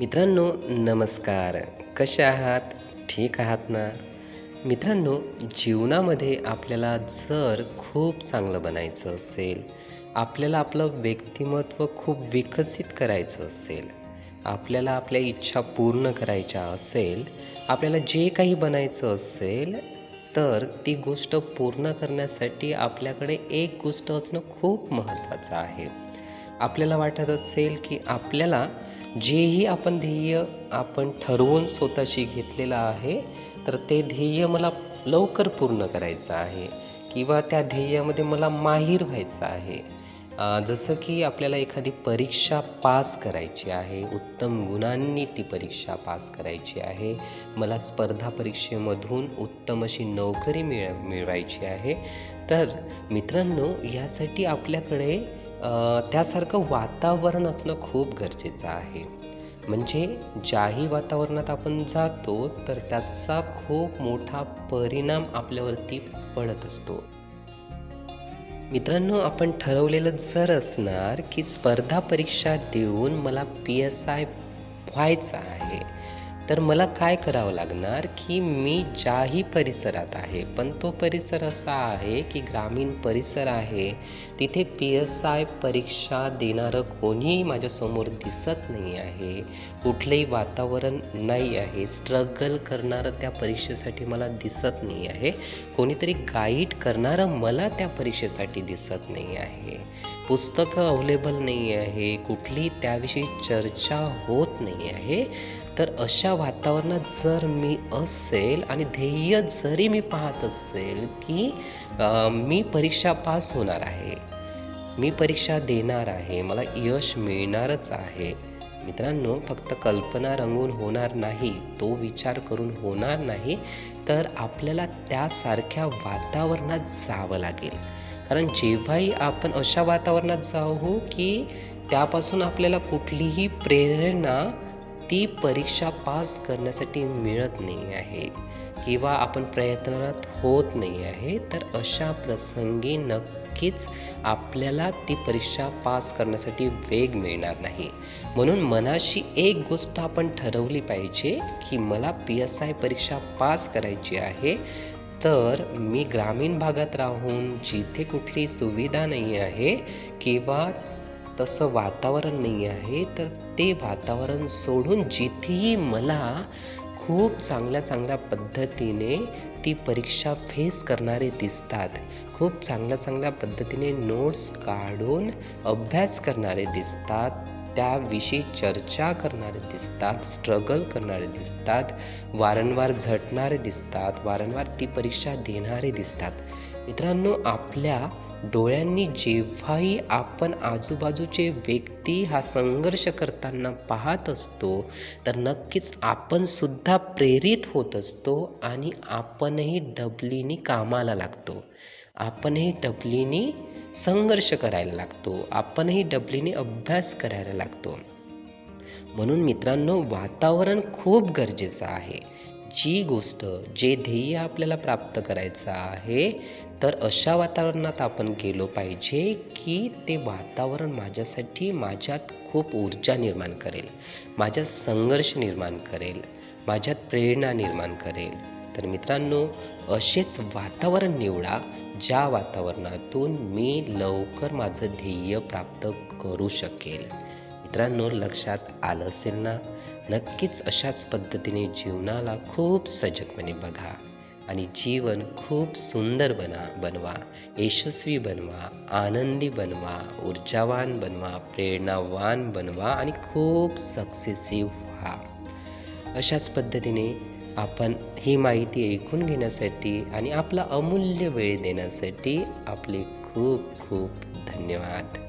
मित्रांनो नमस्कार. कसे आहात? ठीक आहात ना? मित्रांनो जीवनामध्ये आपल्याला जर खूप चांगलं बनायचं असेल आपल्याला आपलं व्यक्तिमत्व खूप विकसित करायचं असेल आपल्याला आपल्या इच्छा पूर्ण करायच्या असेल आपल्याला जे काही बनायचं असेल तर ती गोष्ट पूर्ण करण्यासाठी आपल्याकडे एक गोष्ट असणं खूप महत्त्वाचं आहे. आपल्याला वाटत असेल की आपल्याला जेही आपण ध्येय आपण ठरवून स्वतःशी घेतलेलं आहे तर ते ध्येय मला लवकर पूर्ण करायचं आहे किंवा त्या ध्येयामध्ये मला माहीर व्हायचं आहे. जसं की आपल्याला एखादी परीक्षा पास करायची आहे उत्तम गुणांनी ती परीक्षा पास करायची आहे मला स्पर्धा परीक्षेमधून उत्तम अशी नोकरी मिळ मिळवायची आहे तर मित्रांनो यासाठी आपल्याकडे त्यासारखं वातावरण असणं खूप गरजेचं आहे. म्हणजे ज्याही वातावरणात आपण जातो तर त्याचा खूप मोठा परिणाम आपल्यावरती पडत असतो. मित्रांनो आपण ठरवलेलं जर असणार की स्पर्धा परीक्षा देऊन मला पी एस आय व्हायचं आहे तर मला काय करावं लागणार की मी ज्याही परिसरात आहे पण तो परिसर असा आहे की ग्रामीण परिसर आहे तिथे पी एस आय परीक्षा देणारं कोणीही माझ्यासमोर दिसत नाही आहे कुठलंही वातावरण नाही आहे स्ट्रगल करणारं त्या परीक्षेसाठी मला दिसत नाही आहे कोणीतरी गाईड करणारं मला त्या परीक्षेसाठी दिसत नाही आहे. पुस्तकं अवेलेबल नाही आहे कुठली त्याविषयी चर्चा होत नाही आहे तर अशा वातावरणात जर मी असेल आणि ध्येय जरी मी पाहत असेल की मी परीक्षा पास होणार आहे मी परीक्षा देणार आहे मला यश मिळणारच आहे. मित्रांनो फक्त कल्पना रंगून होणार नाही तो विचार करून होणार नाही तर आपल्याला त्यासारख्या वातावरणात जावं लागेल. कारण जेव्हाही आपण अशा वातावरणात जाऊ की त्यापासून आपल्याला कुठलीही प्रेरणा ती परीक्षा पास करण्यासाठी मिळत नाही आहे. किंवा आपण प्रयत्नरत होत नाही आहे तर अशा प्रसंगी नक्कीच आपल्याला ती परीक्षा पास करण्यासाठी वेग मिळणार नाही. म्हणून मनाशी एक गोष्ट आपण ठरवली पाहिजे की मला पी एस आय परीक्षा पास करायची आहे तर मी ग्रामीण भागात राहून जिथे कुठली सुविधा नाही आहे किंवा तसं वातावरण नाही आहे तर ते वातावरण सोडून जिथेही मला खूप चांगल्या चांगल्या पद्धतीने ती परीक्षा फेस करणारे दिसतात. खूप चांगल्या चांगल्या पद्धतीने नोट्स काढून अभ्यास करणारे दिसतात त्याविषयी चर्चा करणारे दिसतात स्ट्रगल करणारे दिसतात वारंवार झटणारे दिसतात वारंवार ती परीक्षा देणारे दिसतात. मित्रांनो आपल्या डोळ्यांनी जेव्हाही आपण आजूबाजूचे व्यक्ती हा संघर्ष करताना पाहत असतो तर नक्कीच आपणसुद्धा प्रेरित होत असतो आणि आपणही डबलीनी कामाला लागतो. आपणही डबलीनी संघर्ष करायला लागतो. आपणही डबलीने अभ्यास करायला लागतो. म्हणून मित्रांनो वातावरण खूप गरजेचं आहे. जी गोष्ट जे ध्येय आपल्याला प्राप्त करायचं आहे तर अशा वातावरणात आपण गेलो पाहिजे की ते वातावरण माझ्यासाठी माझ्यात खूप ऊर्जा निर्माण करेल माझ्यात संघर्ष निर्माण करेल माझ्यात प्रेरणा निर्माण करेल. तर मित्रांनो असेच वातावरण निवडा ज्या वातावरणातून मी लवकर माझं ध्येय प्राप्त करू शकेल. मित्रांनो लक्षात आलं असेल ना? नक्कीच अशाच पद्धतीने जीवनाला खूप सजगपणे बघा आणि जीवन खूप सुंदर बना बनवा. यशस्वी बनवा आनंदी बनवा ऊर्जावान बनवा प्रेरणावान बनवा आणि खूप सक्सेसिव्ह व्हा. अशाच पद्धतीने आपण ही माहिती ऐकून घेण्यासाठी आणि आपला अमूल्य वेळ देण्यासाठी आपले खूप खूप धन्यवाद.